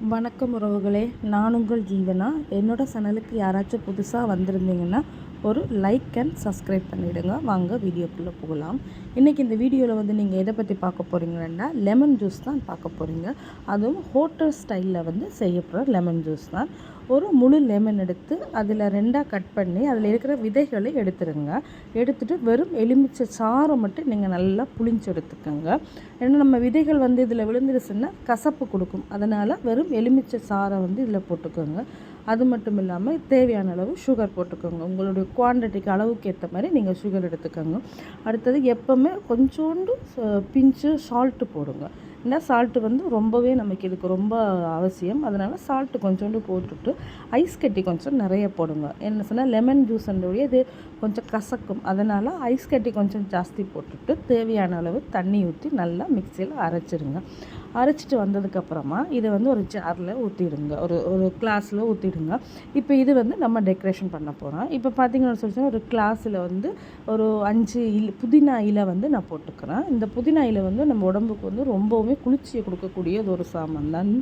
வணக்கம் உறவுகளே. நான் உங்கள் ஜீவனா? என்னோடய சேனலுக்கு யாராச்சும் புதுசாக வந்திருந்தீங்கன்னா ஒரு லைக் அண்ட் சப்ஸ்கிரைப் பண்ணிவிடுங்க வாங்க வீடியோக்குள்ளே போகலாம். இன்றைக்கி இந்த வீடியோவில் வந்து நீங்கள் எதை பற்றி பார்க்க போகிறீங்கன்னா லெமன் ஜூஸ் தான் பார்க்க போகிறீங்க அதுவும் ஹோட்டல் ஸ்டைலில் வந்து செய்யப்படுற லெமன் ஜூஸ் தான். ஒரு முழு லெமன் எடுத்து அதில் ரெண்டாக கட் பண்ணி அதில் இருக்கிற விதைகளை எடுத்துருங்க. எடுத்துகிட்டு வெறும் எலுமிச்சை சாறை மட்டும் நீங்கள் நல்லா புளிஞ்சு எடுத்துக்கோங்க. ஏன்னா நம்ம விதைகள் வந்து இதில் விழுந்துருச்சுன்னா கசப்பு கொடுக்கும். அதனால் வெறும் எலுமிச்சை சாறை வந்து இதில் போட்டுக்கோங்க. அது மட்டும் இல்லாமல் தேவையான அளவு சுகர் போட்டுக்கோங்க. உங்களுடைய குவான்டிட்டிக்கு அளவுக்கு ஏற்ற மாதிரி நீங்கள் சுகர் எடுத்துக்கோங்க. அடுத்தது எப்போவுமே கொஞ்சோண்டு பிஞ்சு சால்ட்டு போடுங்க. ஏன்னா சால்ட்டு வந்து ரொம்பவே நமக்கு இதுக்கு ரொம்ப அவசியம். அதனால் சால்ட்டு கொஞ்சோண்டு போட்டுட்டு ஐஸ் கட்டி கொஞ்சம் நிறைய போடுங்க. என்ன சொன்னால் லெமன் ஜூஸ்ன்றோடைய இது கொஞ்சம் கசக்கும். அதனால் ஐஸ் கட்டி கொஞ்சம் ஜாஸ்தி போட்டுட்டு தேவையான அளவு தண்ணி ஊற்றி நல்லா மிக்சியில் அரைச்சிருங்க. அரைச்சிட்டு வந்ததுக்கப்புறமா இதை வந்து ஒரு ஜாரில் ஊற்றிடுங்க ஒரு ஒரு கிளாஸில் ஊற்றிடுங்க இப்போ இது வந்து நம்ம டெக்கரேஷன் பண்ண போகிறோம் இப்போ பார்த்தீங்கன்னு சொல்லி ஒரு கிளாஸில் வந்து ஒரு அஞ்சு இல் புதினா இலை வந்து நான் போட்டுக்கிறேன். இந்த புதினா இலை வந்து நம்ம உடம்புக்கு வந்து ரொம்பவுமே குளிர்ச்சியை கொடுக்கக்கூடிய ஒரு சாமான் தான்.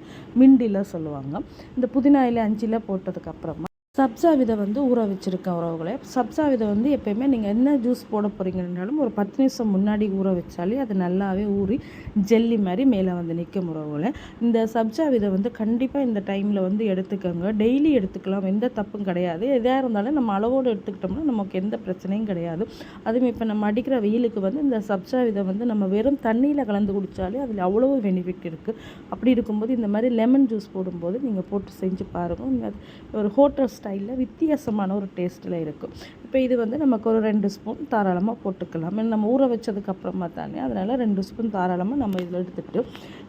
மிண்டில சொல்லுவாங்க. இந்த புதினா இலை அஞ்சு இலை போட்டதுக்கப்புறமா சப்ஜா விதை வந்து ஊற வச்சுருக்கேன் உறவுகளை. சப்ஜா விதை வந்து எப்போயுமே நீங்கள் என்ன ஜூஸ் போட போகிறீங்கன்னாலும் ஒரு பத்து நிமிஷம் முன்னாடி ஊற வச்சாலே அது நல்லாவே ஊறி ஜெல்லி மாதிரி மேலே வந்து நிற்கும் உறவுகளை. இந்த சப்ஜா விதை வந்து கண்டிப்பாக இந்த டைமில் வந்து எடுத்துக்கோங்க. டெய்லி எடுத்துக்கலாம். எந்த தப்பும் கிடையாது. எதாக இருந்தாலும் நம்ம அளவோடு எடுத்துக்கிட்டோம்னா நமக்கு எந்த பிரச்சனையும் கிடையாது. அதுவும் இப்போ நம்ம அடிக்கிற வெயிலுக்கு வந்து இந்த சப்ஜா விதை வந்து நம்ம வெறும் தண்ணியில் கலந்து குடித்தாலே அதில் அவ்வளோ பெனிஃபிட் இருக்குது அப்படி இருக்கும்போது இந்த மாதிரி லெமன் ஜூஸ் போடும்போது நீங்கள் போட்டு செஞ்சு பாருங்கள் ஒரு ஹோட்டல்ஸ் ஸ்டைலில் வித்தியாசமான ஒரு டேஸ்ட்டில் இருக்கும். இப்போ இது வந்து நமக்கு ஒரு ரெண்டு ஸ்பூன் தாராளமாக போட்டுக்கலாம். நம்ம ஊற வச்சதுக்கப்புறமா தானே அதனால் ரெண்டு ஸ்பூன் தாராளமாக நம்ம இதில் எடுத்துகிட்டு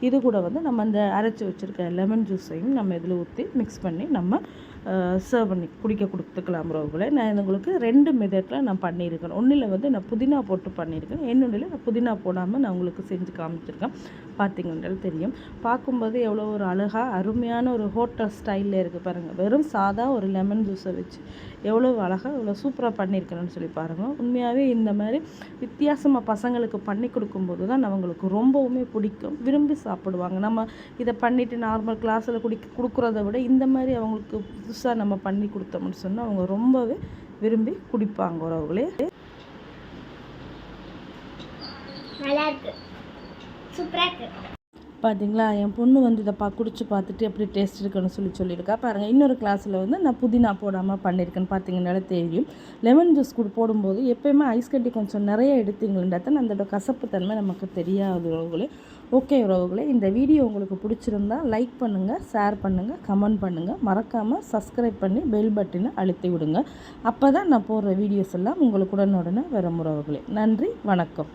இது கூட வந்து நம்ம அந்த அரைச்சி வச்சுருக்க லெமன் ஜூஸையும் நம்ம இதில் ஊற்றி மிக்ஸ் பண்ணி நம்ம சர்வ் பண்ணி குடிக்க கொடுத்துக்கலாம் ரோகுல நான் உங்களுக்கு ரெண்டு மெதட்டில் நான் பண்ணியிருக்கேன். ஒன்றில் வந்து நான் புதினா போட்டு பண்ணியிருக்கேன். இன்னொன்றில் நான் புதினா போடாமல் நான் உங்களுக்கு செஞ்சு காமிச்சிருக்கேன். பார்த்தீங்கன்றது தெரியும். பார்க்கும்போது எவ்வளோ ஒரு அழகாக அருமையான ஒரு ஹோட்டல் ஸ்டைலில் இருக்குது பாருங்கள் வெறும் சாதா ஒரு லெமன் ஜூஸை வச்சு எவ்வளோ அழகாக எவ்வளோ சூப்பராக பண்ணியிருக்கேன்னு சொல்லி பாருங்கள் உண்மையாகவே இந்த மாதிரி வித்தியாசமாக பசங்களுக்கு பண்ணி கொடுக்கும்போது தான் அவங்களுக்கு ரொம்பவுமே பிடிக்கும். விரும்பி சாப்பிடுவாங்க. நம்ம இதை பண்ணிவிட்டு நார்மல் கிளாஸில் குடி கொடுக்குறத விட இந்த மாதிரி அவங்களுக்கு புதுசாக நம்ம பண்ணி கொடுத்தோம்னு சொன்னால் அவங்க ரொம்பவே விரும்பி குடிப்பாங்க உறவுகளே. நல்லா இருக்கு சூப்பராக இருக்கு. பார்த்தீங்களா என் பொண்ணு வந்து இதை பா குடிச்சு பார்த்துட்டு எப்படி டேஸ்ட் இருக்குன்னு சொல்லி சொல்லியிருக்கா. பாருங்கள் இன்னொரு கிளாஸில் வந்து நான் புதினா போடாமல் பண்ணியிருக்கேன்னு பார்த்தீங்கன்னால தெரியும். லெமன் ஜூஸ் கூட போடும்போது எப்போயுமே ஐஸ் கட்டி கொஞ்சம் நிறைய எடுத்தீங்களா அந்த கசப்பு தன்மை நமக்கு தெரியாது உறவுகளே. ஓகே உறவுகளே இந்த வீடியோ உங்களுக்கு பிடிச்சிருந்தா லைக் பண்ணுங்கள் ஷேர் பண்ணுங்கள் கமெண்ட் பண்ணுங்கள் மறக்காமல் சப்ஸ்கிரைப் பண்ணி பெல் பட்டினை அழுத்தி விடுங்க. அப்போ தான் நான் போடுற வீடியோஸ் எல்லாம் உங்களுக்கு உடனுடனே வரும் உறவுகளே. நன்றி வணக்கம்.